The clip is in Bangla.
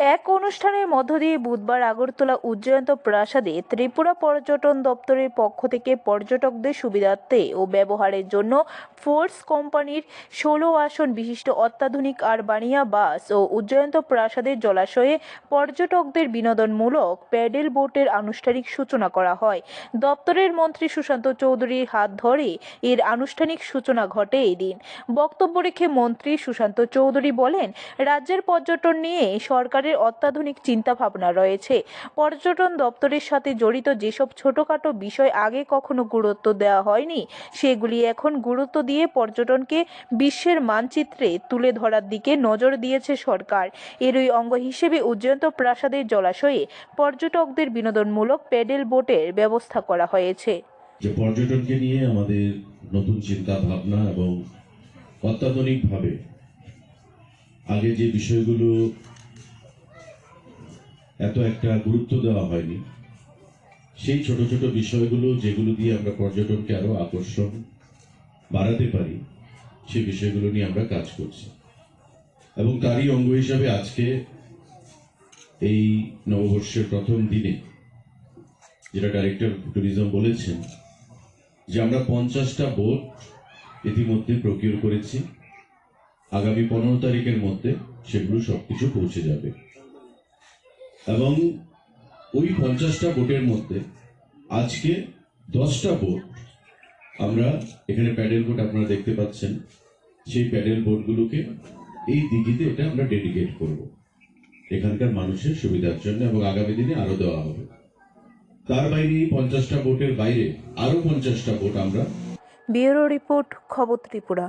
এক অনুষ্ঠানের মধ্য দিয়ে বুধবার আগরতলা উজ্জয়ন্ত প্রাসাদে ত্রিপুরা পর্যটন দপ্তরের পক্ষ থেকে পর্যটকদের সুবিধার্থে ও ব্যবহারের জন্য ফোর্স কোম্পানির ষোলো আসন বিশিষ্ট অত্যাধুনিক আরবানিয়া বাস ও উজ্জয়ন্ত প্রাসাদের জলাশয়ে পর্যটকদের বিনোদনমূলক প্যাডেল বোটের আনুষ্ঠানিক সূচনা করা হয়। দপ্তরের মন্ত্রী সুশান্ত চৌধুরীর হাত ধরে এর আনুষ্ঠানিক সূচনা ঘটে এদিন বক্তব্য রেখে মন্ত্রী সুশান্ত চৌধুরী বলেন, রাজ্যের পর্যটন নিয়ে সরকারের অত্যাধুনিক চিন্তাভাবনা রয়েছে। পর্যটন দপ্তরের সাথে জড়িত যেসব ছোটোখাটো বিষয় আগে কখনো গুরুত্ব দেওয়া হয়নি, সেগুলি এখন গুরুত্ব দিয়ে পর্যটনকে বিশ্বের মানচিত্রে তুলে ধরার দিকে নজর দিয়েছে সরকার। এরই অঙ্গ হিসেবে উজ্জয়ন্ত প্রাসাদের জলাশয়ে পর্যটকদের বিনোদনমূলক প্যাডেল বোটের ব্যবস্থা করা হয়েছে। যে পর্যটনকে নিয়ে আমাদের নতুন চিন্তা ভাবনা এবং অত্যাধুনিকভাবে আগে যে বিষয়গুলো এত একটা গুরুত্ব দেওয়া হয়নি। সেই ছোট ছোট বিষয়গুলো, যেগুলো দিয়ে আমরা পর্যটনকে আরও আকর্ষণ বাড়াতে পারি, সেই বিষয়গুলো নিয়ে আমরা কাজ করছি। এবং তারই অঙ্গ হিসাবে আজকে এই নববর্ষের প্রথম দিনে, যেটা ডাইরেক্টর ট্যুরিজম বলেছেন, যে আমরা পঞ্চাশটা বোট ইতিমধ্যে প্রকিউর করেছি। আগামী পনেরো তারিখের মধ্যে সেগুলো সবকিছু পৌঁছে যাবে। এবং ওই পঞ্চাশটা বোটের মধ্যে আজকে দশটা বোট আমরা এখানে প্যাডেল বোট আপনারা দেখতে পাচ্ছেন। সেই প্যাডেল বোটগুলোকে এই দিঘিতে এটা আমরা ডেডিকেট করব। এখানকার মানুষের সুবিধার জন্য এবং আগামী দিনে আরও দেওয়া হবে। তার বাইরে এই পঞ্চাশটা বোটের বাইরে আরও পঞ্চাশটা বোট আমরা ব্যুরো রিপোর্ট খবর ত্রিপুরা।